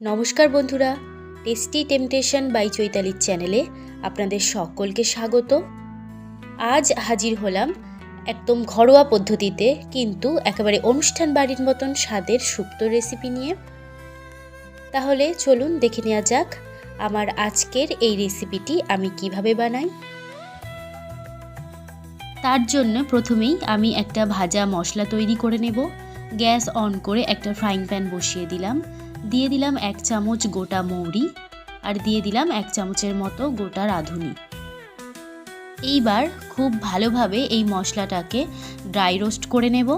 নমস্কার বন্ধুরা tasty temptation by চৈতালির চ্যানেলে আপনাদের সকলকে স্বাগত। আজ হাজির হলাম একদম ঘরোয়া পদ্ধতিতে কিন্তু একেবারে অনুষ্ঠান বাড়ির মতন স্বাদের শুক্তো রেসিপি নিয়ে। তাহলে চলুন দেখে নেওয়া যাক আমার আজকের এই রেসিপিটি আমি কীভাবে বানাই। তার জন্য প্রথমেই আমি একটা ভাজা মশলা তৈরি করে নেব। গ্যাস অন করে একটা ফ্রাইং প্যান বসিয়ে দিলাম। দিয়ে দিলাম এক চামচ গোটা মৌরি আর দিয়ে দিলাম এক চামচের মতো গোটা রাঁধুনি। এইবার খুব ভালোভাবে এই মশলাটাকে ড্রাই রোস্ট করে নেব।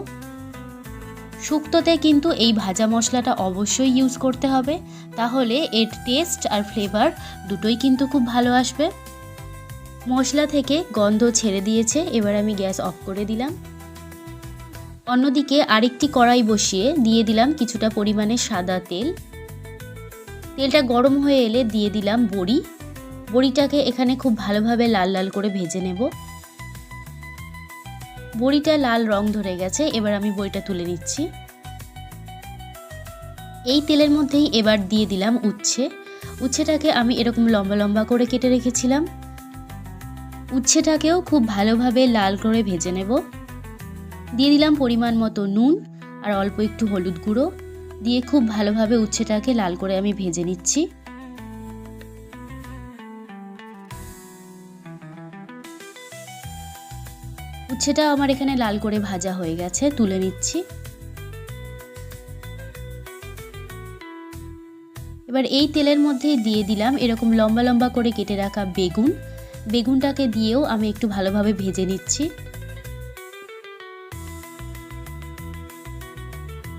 শুক্তোতে কিন্তু এই ভাজা মশলাটা অবশ্যই ইউজ করতে হবে, তাহলে এর টেস্ট আর ফ্লেভার দুটোই কিন্তু খুব ভালো আসবে। মশলা থেকে গন্ধ ছেড়ে দিয়েছে, এবার আমি গ্যাস অফ করে দিলাম। অন্যদিকে আরেকটি কড়াই বসিয়ে দিয়ে দিলাম কিছুটা পরিমাণে সাদা তেল। তেলটা গরম হয়ে এলে দিয়ে দিলাম বড়ি। বড়িটাকে এখানে খুব ভালোভাবে লাল লাল করে ভেজে নেব। বড়িটা লাল রং ধরে গেছে, এবার আমি বড়িটা তুলে নিচ্ছি। এই তেলের মধ্যেই এবার দিয়ে দিলাম উচ্ছে। উচ্ছেটাকে আমি এরকম লম্বা লম্বা করে কেটে রেখেছিলাম। উচ্ছেটাকেও খুব ভালোভাবে লাল করে ভেজে নেব। দিয়ে দিলাম পরিমাণ মতো নুন আর অল্প একটু হলুদ গুঁড়ো। দিয়ে খুব ভালোভাবে উচ্ছেটাকে লাল করে আমি ভেজে নিচ্ছি। উচ্ছেটা আমার এখানে লাল করে ভাজা হয়ে গেছে, তুলে নিচ্ছি। এবার এই তেলের মধ্যে দিয়ে দিলাম এরকম লম্বা লম্বা করে কেটে রাখা বেগুন। বেগুনটাকে দিয়েও আমি একটু ভালোভাবে ভেজে নিচ্ছি।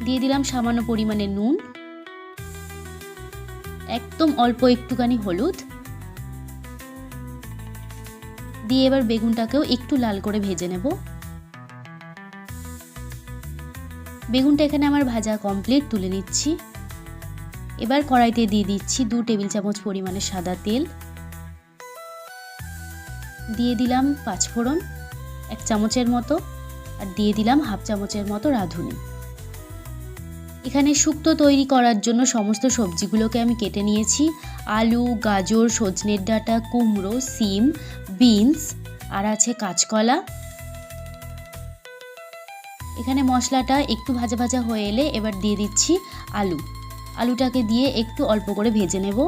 দিয়ে দিলাম সামান্য পরিমাণে নুন, একদম অল্প একটুখানি হলুদ, দিয়ে এবার বেগুনটাকেও একটু লাল করে ভেজে নেব। বেগুনটা এখানে আমার ভাজা কমপ্লিট তুলে নিচ্ছি। এবার কড়াইতে দিয়ে দিচ্ছি দু টেবিল চামচ পরিমাণে সাদা তেল। দিয়ে দিলাম পাঁচফোড়ন, এক চামচের মতো, আর দিয়ে দিলাম হাফ চামচের মতো রাঁধুনি। এখানে শুক্তো তৈরি করার জন্য সমস্ত সবজিগুলোকে আমি কেটে নিয়েছি। আলু, গাজর, সজনের ডাঁটা, কুমড়ো, সিম, বিনস, আর আছে কাঁচকলা। এখানে মশলাটা একটু ভাজা ভাজা হয়ে এলে এবার দিয়ে দিচ্ছি আলু। আলুটাকে দিয়ে একটু অল্প করে ভেজে নেব।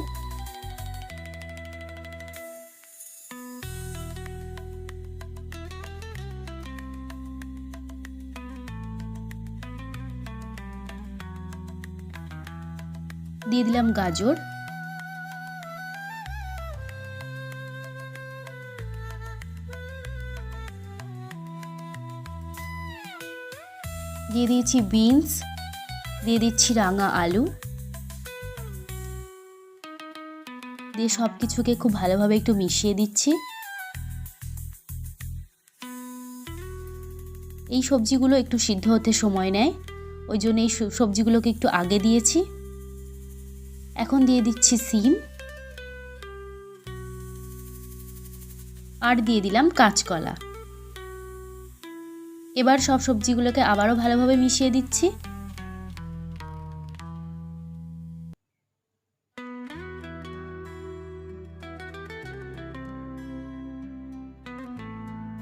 দিয়ে দিলাম গাজর। দিয়ে দিয়েছি বিনস, দিয়ে দিচ্ছি রাঙা আলু। দিয়ে সব কিছুকে খুব ভালোভাবে একটু মিশিয়ে দিচ্ছি। এই সবজিগুলো একটু সিদ্ধ হতে সময় নেয়, ওই জন্য এই সবজিগুলোকে একটু আগে দিয়েছি। এখন দিয়ে দিচ্ছি সিম। আর দিয়ে দিলাম কাঁচকলা। এবার সব সবজিগুলোকে আবারও ভালোভাবে মিশিয়ে দিচ্ছি।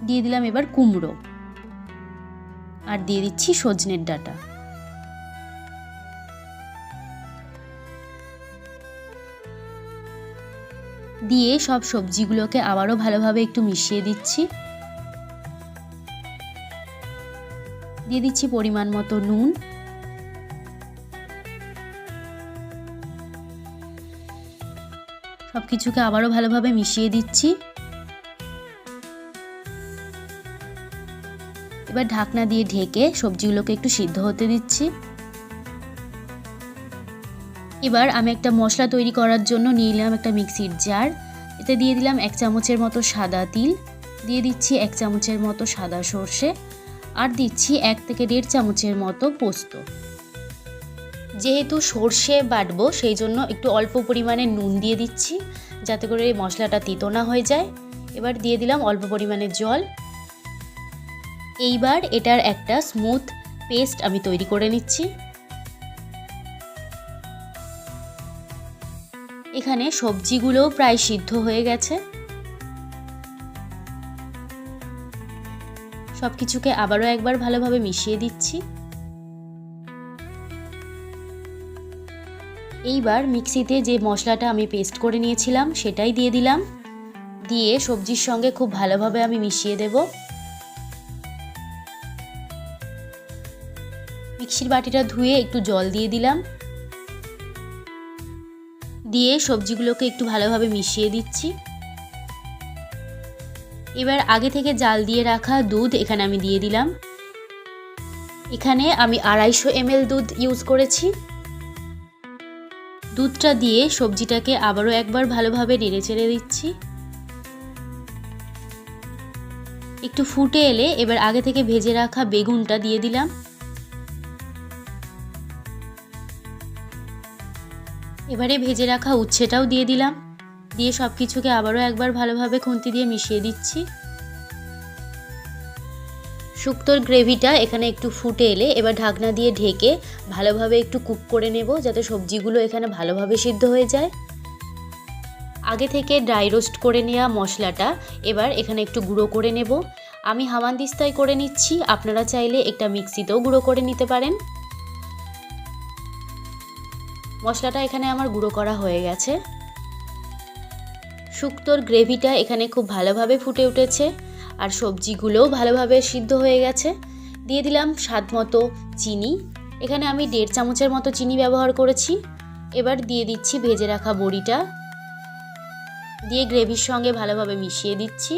দিয়ে দিলাম এবার কুমড়ো। আর দিয়ে দিচ্ছি সজনের ডাঁটা। দিয়ে সব সবজিগুলোকে আবারও ভালোভাবে একটু মিশিয়ে দিচ্ছি। দিয়ে দিচ্ছি পরিমাণ মতো নুন। সব কিছুকে আবারও ভালোভাবে মিশিয়ে দিচ্ছি। এবার ঢাকনা দিয়ে ঢেকে সবজিগুলোকে একটু সিদ্ধ হতে দিচ্ছি। এবার আমি একটা মশলা তৈরি করার জন্য নিয়ে নিলাম একটা মিক্সির জার। এতে দিয়ে দিলাম এক চামচের মতো সাদা তিল, দিয়ে দিচ্ছি এক চামচের মতো সাদা সর্ষে আর দিচ্ছি এক থেকে দেড় চামচের মতো পোস্ত। যেহেতু সর্ষে বাটবো, সেই জন্য একটু অল্প পরিমাণে নুন দিয়ে দিচ্ছি যাতে করে এই মশলাটা তিতো না হয়ে যায়। এবার দিয়ে দিলাম অল্প পরিমাণে জল। এইবার এটার একটা স্মুথ পেস্ট আমি তৈরি করে নিচ্ছি। এখানে সবজিগুলোও প্রায় সিদ্ধ হয়ে গেছে। সব কিছুকে আবারও একবার ভালোভাবে মিশিয়ে দিচ্ছি। এইবার মিক্সিতে যে মশলাটা আমি পেস্ট করে নিয়েছিলাম, সেটাই দিয়ে দিলাম। দিয়ে সবজির সঙ্গে খুব ভালোভাবে আমি মিশিয়ে দেব। মিক্সির বাটিটা ধুয়ে একটু জল দিয়ে দিলাম। দিয়ে সবজিগুলোকে একটু ভালোভাবে মিশিয়ে দিচ্ছি। এবার আগে থেকে জাল দিয়ে রাখা দুধ এখানে আমি দিয়ে দিলাম। এখানে আমি আড়াইশো এমএল দুধ ইউজ করেছি। দুধটা দিয়ে সবজিটাকে আবারও একবার ভালোভাবে নেড়ে চেড়ে দিচ্ছি। একটু ফুটে এলে এবার আগে থেকে ভেজে রাখা বেগুনটা দিয়ে দিলাম। এবারে ভেজে রাখা উচ্ছেটাও দিয়ে দিলাম। দিয়ে সব কিছুকে আবারও একবার ভালোভাবে খুন্তি দিয়ে মিশিয়ে দিচ্ছি। শুক্তোর গ্রেভিটা এখানে একটু ফুটে এলে এবার ঢাকনা দিয়ে ঢেকে ভালোভাবে একটু কুক করে নেব যাতে সবজিগুলো এখানে ভালোভাবে সিদ্ধ হয়ে যায়। আগে থেকে ড্রাই রোস্ট করে নেওয়া মশলাটা এবার এখানে একটু গুঁড়ো করে নেব। আমি হামানদিস্তায় করে নিচ্ছি, আপনারা চাইলে একটা মিক্সিতেও গুঁড়ো করে নিতে পারেন। মশলাটা এখানে আমার গুঁড়ো করা হয়ে গেছে। শুক্তোর গ্রেভিটা এখানে খুব ভালোভাবে ফুটে উঠেছে আর সবজিগুলোও ভালোভাবে সিদ্ধ হয়ে গেছে। দিয়ে দিলাম স্বাদ মতো চিনি। এখানে আমি দেড় চামচের মতো চিনি ব্যবহার করেছি। এবার দিয়ে দিচ্ছি ভেজে রাখা বড়িটা। দিয়ে গ্রেভির সঙ্গে ভালোভাবে মিশিয়ে দিচ্ছি।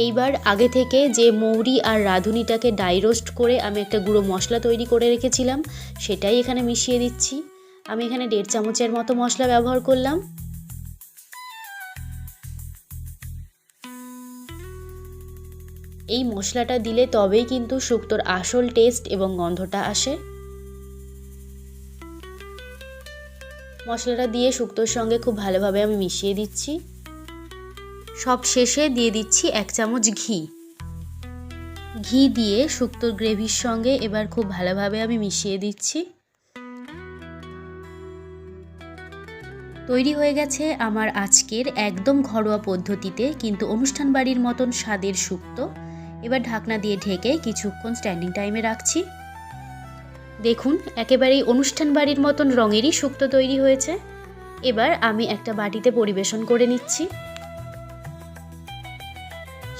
এইবার আগে থেকে যে মৌরি আর রাঁধুনিটাকে ডাই রোস্ট করে আমি একটা গুঁড়ো মশলা তৈরি করে রেখেছিলাম, সেটাই এখানে মিশিয়ে দিচ্ছি। আমি এখানে দেড় চামচের মতো মশলা ব্যবহার করলাম। এই মশলাটা দিলে তবেই কিন্তু শুক্তোর আসল টেস্ট এবং গন্ধটা আসে। মশলাটা দিয়ে শুক্তোর সঙ্গে খুব ভালোভাবে আমি মিশিয়ে দিচ্ছি। সব শেষে দিয়ে দিচ্ছি এক চামচ ঘি। ঘি দিয়ে শুক্তোর গ্রেভির সঙ্গে এবার খুব ভালোভাবে আমি মিশিয়ে দিচ্ছি। তৈরি হয়ে গেছে আমার আজকের একদম ঘরোয়া পদ্ধতিতে কিন্তু অনুষ্ঠান বাড়ির মতন স্বাদের শুক্তো এবার ঢাকনা দিয়ে ঢেকে কিছুক্ষণ স্ট্যান্ডিং টাইমে রাখছি। দেখুন, একেবারেই অনুষ্ঠান বাড়ির মতন রঙেরই শুক্তো তৈরি হয়েছে। এবার আমি একটা বাটিতে পরিবেশন করে নিচ্ছি।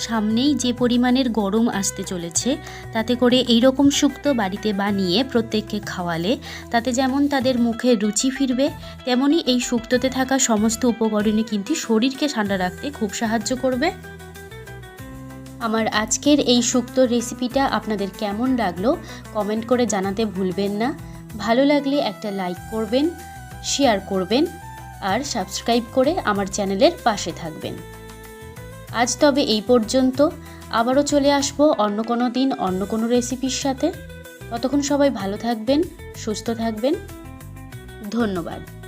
সামনেই যে পরিমাণের গরম আসতে চলেছে, তাতে করে এই রকম শুক্তো বাড়িতে বানিয়ে প্রত্যেককে খাওয়ালে, তাতে যেমন তাদের মুখে রুচি ফিরবে তেমনই এই শুক্তোতে থাকা সমস্ত উপকরণে কিন্তু শরীরকে ঠান্ডা রাখতে খুব সাহায্য করবে। আমার আজকের এই শুক্তোর রেসিপিটা আপনাদের কেমন লাগল কমেন্ট করে জানাতে ভুলবেন না। ভালো লাগলে একটা লাইক করবেন, শেয়ার করবেন, আর সাবস্ক্রাইব করে আমার চ্যানেলের পাশে থাকবেন। আজ তবে এই পর্যন্ত। আবারও চলে আসব অন্য কোনো দিন, অন্য কোনো রেসিপির সাথে। ততক্ষণ সবাই ভালো থাকবেন, সুস্থ থাকবেন। ধন্যবাদ।